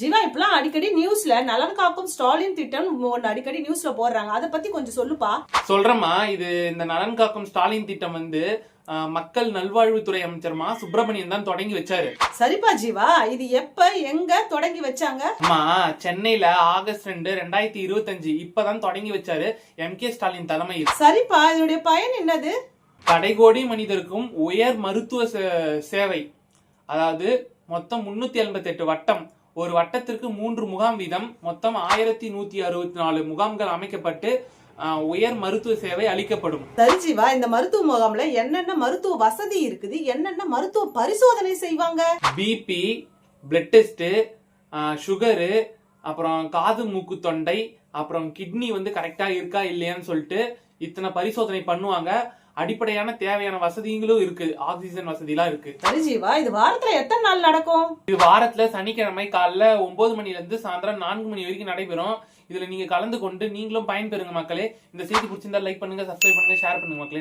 ஜீவா இப்பெல்லாம் அடிக்கடி நியூஸ்ல நலன் காக்கும் ஸ்டாலின் திட்டம் ஒன்னு அடிக்கடி நியூஸ்ல போடுறாங்க. அதை பத்தி கொஞ்சம் சொல்லுப்பா. சொல்றேம்மா. இது இந்த நலன் காக்கும் ஸ்டாலின் திட்டம் வந்து மக்கள் நல்வாழ்வுத்துறை அமைச்சர் மா. சுப்பிரமணியன் தான் தொடங்கி வச்சாரு. சரிப்பா ஜீவா. இது எப்ப எங்க தொடங்கி வச்சாங்க? அம்மா சென்னையில ஆகஸ்ட் ரெண்டு ரெண்டாயிரத்தி இருபத்தஞ்சு. இப்பதான் தொடங்கி வச்சாரு எம். கே. ஸ்டாலின் தலைமையில். சரிப்பா. இதோடைய பயன் என்னது? கடைகோடி மனிதருக்கும் உயர் மருத்துவ சேவை. அதாவது மொத்தம் முன்னூத்தி எண்பத்தி எட்டு வட்டம். ஒரு வட்டத்திற்கு மூன்று முகாம் வீதம் மொத்தம் ஆயிரத்தி நூத்தி அறுபத்தி நாலு முகாம்கள் அமைக்கப்பட்டு உயர் மருத்துவ சேவை அளிக்கப்படும். சரி ஜீவா இந்த மருத்துவ முகாம்ல என்னென்ன மருத்துவ வசதி இருக்குது? என்னென்ன மருத்துவ பரிசோதனை செய்வாங்க? பிபி பிளட் டெஸ்ட் சுகரு அப்புறம் காது மூக்கு தொண்டை அப்புறம் கிட்னி வந்து கரெக்டா இருக்கா இல்லையான்னு சொல்லிட்டு இத்தனை பரிசோதனை பண்ணுவாங்க. அடிப்படையான தேவையான வசதிகளும் இருக்கு. ஆக்சிஜன் வசதிலாம் இருக்கு. சரி ஜீவா இது வாரத்துல எத்தனை நாள் நடக்கும்? இது வாரத்துல சனிக்கிழமை காலைல ஒன்பது மணில இருந்து சாயந்தரம் நான்கு மணி வரைக்கும் நடைபெறும். இதுல நீங்க கலந்து கொண்டு நீங்களும் பயன்பெறுங்க மக்களே. இந்த செய்தி பிடிச்சிருந்தா லைக் பண்ணுங்க சப்ஸ்கிரைப் பண்ணுங்க ஷேர் பண்ணுங்க மக்களே.